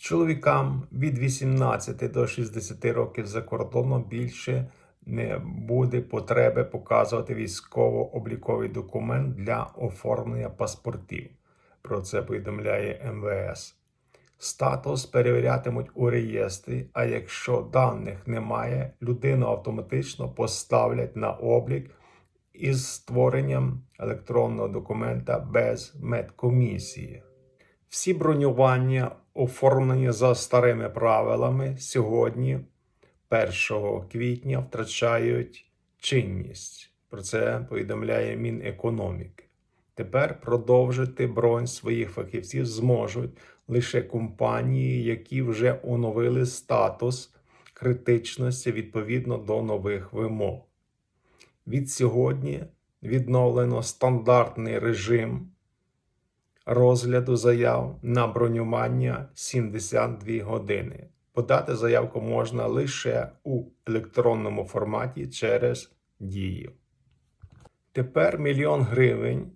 Чоловікам від 18 до 60 років за кордоном більше не буде потреби показувати військово-обліковий документ для оформлення паспортів. Про це повідомляє МВС. Статус перевірятимуть у реєстрі, а якщо даних немає, людину автоматично поставлять на облік із створенням електронного документа без медкомісії. Всі бронювання, оформлені за старими правилами, сьогодні, 1 квітня, втрачають чинність. Про це повідомляє Мінекономіки. Тепер продовжити бронь своїх фахівців зможуть лише компанії, які вже оновили статус критичності відповідно до нових вимог. Від сьогодні відновлено стандартний режим розгляду заяв на бронювання 72 години. Подати заявку можна лише у електронному форматі через дію. Тепер мільйон гривень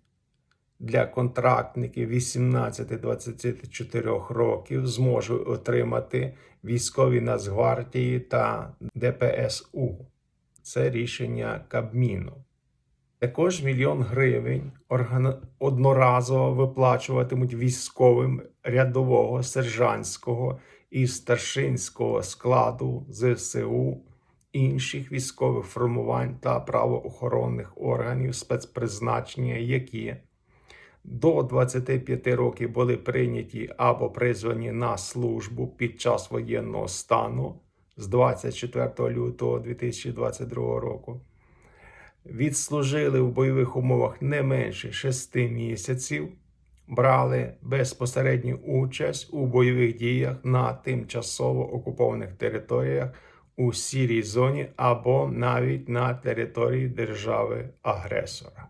для контрактників 18-24 років зможуть отримати військові Нацгвардії та ДПСУ. Це рішення Кабміну. Також мільйон гривень одноразово виплачуватимуть військовим рядового, сержантського і старшинського складу ЗСУ, інших військових формувань та правоохоронних органів спецпризначення, які до 25 років були прийняті або призвані на службу під час воєнного стану з 24 лютого 2022 року відслужили в бойових умовах не менше 6 місяців, брали безпосередню участь у бойових діях на тимчасово окупованих територіях у сірій зоні або навіть на території держави-агресора.